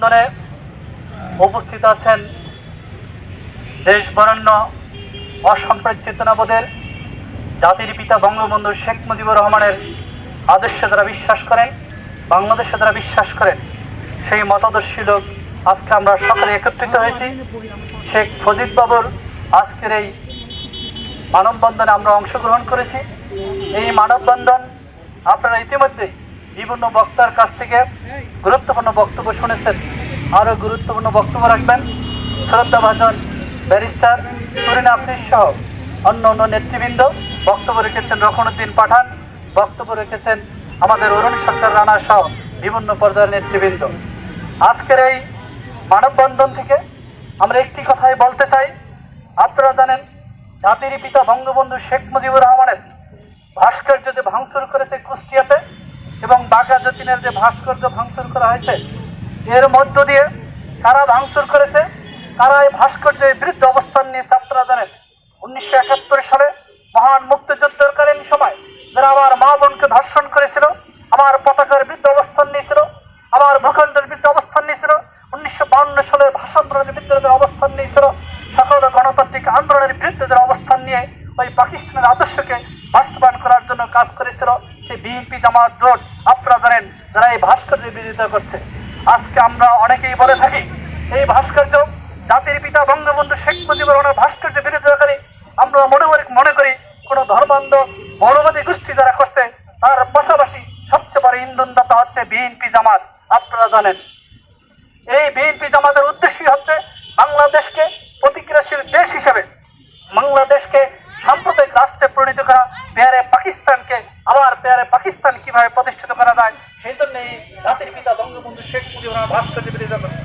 মানববন্ধনে উপস্থিত আছেন দেশ বরণ্য অসাম্প্রাজ্য চেতনাবোধের জাতির পিতা বঙ্গবন্ধু শেখ মুজিবুর রহমানের আদর্শে যারা বিশ্বাস করেন, বাংলাদেশে যারা বিশ্বাস করেন, সেই মতাদর্শী লোক আজকে আমরা সকলে একত্রিত হয়েছি। শেখ ফজিদ বাবুর আজকের এই মানববন্ধনে আমরা অংশগ্রহণ করেছি। এই মানববন্ধন আপনারা ইতিমধ্যেই বিভিন্ন বক্তার কাছ থেকে গুরুত্বপূর্ণ বক্তব্য শুনেছেন। আরও গুরুত্বপূর্ণ বক্তব্য রাখবেন। শ্রদ্ধা শ্রদ্ধাভাজন ব্যারিস্টার সুরিন আফরিস সহ অন্য অন্য নেতৃবৃন্দ বক্তব্য রেখেছেন রখনুদ্দিন পাঠান বক্তব্য রেখেছেন আমাদের অরুণ সরকার রানা সহ বিভিন্ন পর্যায়ের নেতৃবৃন্দ। আজকের এই মানববন্ধন থেকে আমরা একটি কথাই বলতে চাই। আপনারা জানেন, জাতির পিতা বঙ্গবন্ধু শেখ মুজিবুর রহমানের ভাস্কর্য যে ভাঙচুর করেছে কুষ্টিয়াতে এবং বাঘা যতীনের যে ভাস্কর্য ভাঙচুর করা হয়েছে, এর মধ্য দিয়ে কারা ভাঙচুর করেছে। কারা এই ভাস্কর্যের বিরুদ্ধে অবস্থান নিয়ে আপনারা জানেন, উনিশশো একাত্তর সালে মহান মুক্তিযুদ্ধকালীন সময় যারা আমার মা বোনকে ধর্ষণ করেছিল, আমার পতাকার বিরুদ্ধে অবস্থান নিয়েছিল, আমার ভূখণ্ডের বিরুদ্ধে অবস্থান নিয়েছিল, উনিশশো বাউন্ন সালের ভাষা আন্দোলনের বিরুদ্ধে যারা অবস্থান নিয়েছিল, সকল গণতান্ত্রিক আন্দোলনের বিরুদ্ধে যারা অবস্থান নিয়ে ওই পাকিস্তানের আদর্শকে বাস্তবায়ন করার জন্য কাজ করেছিল বিএনপি জামাত জোট, আপনারা জানেন যারা এই ভাস্কর্যের বিরোধিতা করছে। আজকে আমরা অনেকেই বলে থাকি, এই ভাস্কর্য জাতির পিতা বঙ্গবন্ধু শেখ মুজিবুর রহমানের ভাস্কর্য বিরোধিতাকারী আমরা মনে মনে করি, কোনো ধর্মান্ধ বড়বাদী গোষ্ঠী যারা করছে, তার পাশাপাশি সবচেয়ে বড় ইন্ধনদাতা হচ্ছে বিএনপি জামাত, আপনারা জানেন। এই বিএনপি জামাতের উদ্দেশ্যই হচ্ছে বাংলাদেশকে প্রতিক্রিয়াশীল দেশ হিসেবে, বাংলাদেশকে আবার পাকিস্তান কীভাবে প্রতিষ্ঠিত করা যায়, সেই জন্য জাতির পিতা বঙ্গবন্ধু শেখ মুজিবুর রহমান ভাস্কর্য বিরোধিতা করে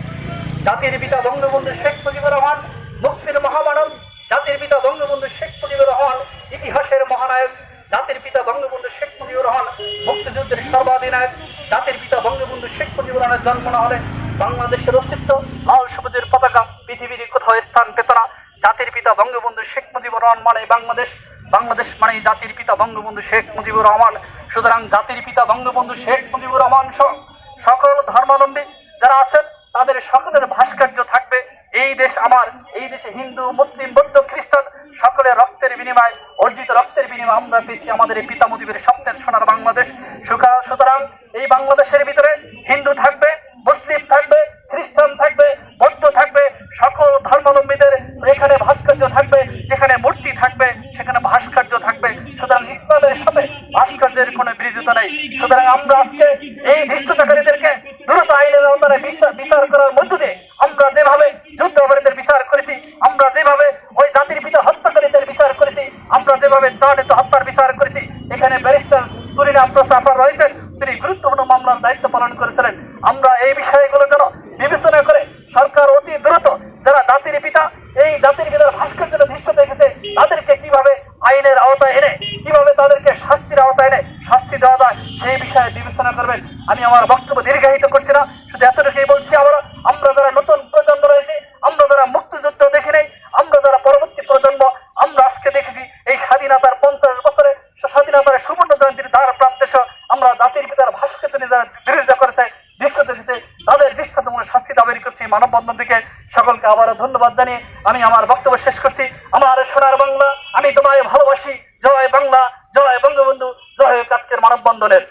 জাতির পিতা বঙ্গবন্ধু শেখ মুজিবুর রহমান, মুক্তির মহামানব। জাতির পিতা বঙ্গবন্ধু শেখ মুজিবুর রহমান, ইতিহাসের মহানায়ক। জাতির পিতা বঙ্গবন্ধু শেখ মুজিবুর রহমান, মুক্তিযুদ্ধের সর্বাধিনায়ক। জাতির পিতা বঙ্গবন্ধু শেখ মুজিবুর রহমানের জন্ম না হলে বাংলাদেশের অস্তিত্ব লাল সবুজের পতাকা পৃথিবীর কোথাও স্থান পেত না। জাতির পিতা বঙ্গবন্ধু শেখ মুজিবুর রহমান মানে বাংলাদেশ। বাংলাদেশ মানে জাতির পিতা বঙ্গবন্ধু শেখ মুজিবুর রহমান। সুতরাং জাতির পিতা বঙ্গবন্ধু শেখ মুজিবুর রহমান সকল ধর্মাবলম্বী যারা আছেন, তাদের সকলের ভাস্কর্য থাকবে, এই দেশ আমার, এই দেশে হিন্দু, মুসলিম, বৌদ্ধ, খ্রিস্টান সকলের রক্তের বিনিময়, অর্জিত রক্তের বিনিময় আমরা পেয়েছি আমাদের এই পিতা মুজিবের স্বপ্নের সোনার বাংলাদেশ। সুকা- সুতরাং এই বাংলাদেশের ভিতরে হিন্দু থাকবে, মুসলিম থাকবে, খ্রিস্টান থাকবে, বৌদ্ধ থাকবে, সকল ধর্মাবলম্বীদের এখানে ভাস্কর্য থাকবে, যেখানে মূর্তি থাকবে সেখানে ভাস্কর্য থাকবে সুতরাং ইসলামের সাথে ভাস্কর্যের কোনো বিরোধিতা নেই। সুতরাং আমরা আজকে এই ধৃষ্টতাকারীদেরকে দ্রুত আইনের আওতায় বিচার করার মধ্য দিয়ে আমরা যেভাবে যুদ্ধ অপরাধীদের বিচার করেছি, আমরা যেভাবে ওই জাতির পিতা হত্যাকারীদের বিচার করেছি, আমরা যেভাবে চালিত হত্যার বিচার করেছি, এখানে ব্যারিস্টার সুরিনা প্রসাফার রয়েছেন তিনি গুরুত্বপূর্ণ মামলার দায়িত্ব পালন আলোচনা করবেন। আমি আমার বক্তব্য দীর্ঘায়িত করছি না। শুধু এতটুকুই বলছি আবার আমরা যারা নতুন প্রজন্ম রয়েছে, আমরা যারা মুক্তিযুদ্ধ দেখি নাই, আমরা যারা পরবর্তী প্রজন্ম, আমরা আজকে দেখেছি এই স্বাধীনতার পঞ্চাশ বছরে স্বাধীনতার সুবর্ণ জয়ন্তীর দ্বার প্রান্তে আমরা জাতির পিতার ভাষাকে তিনি যারা বিরোধিতা করেছে দৃশ্যতে দিতে তাদের দৃষ্টান্তমূলক শাস্তি দাবি করছি মানববন্ধন থেকে সকলকে আবারও ধন্যবাদ জানিয়ে আমি আমার বক্তব্য শেষ করছি। আমার সোনার বাংলা, আমি তোমায় ভালোবাসি। জয় বাংলা, জয় বঙ্গবন্ধু, জয় কাজকের মানববন্ধনের।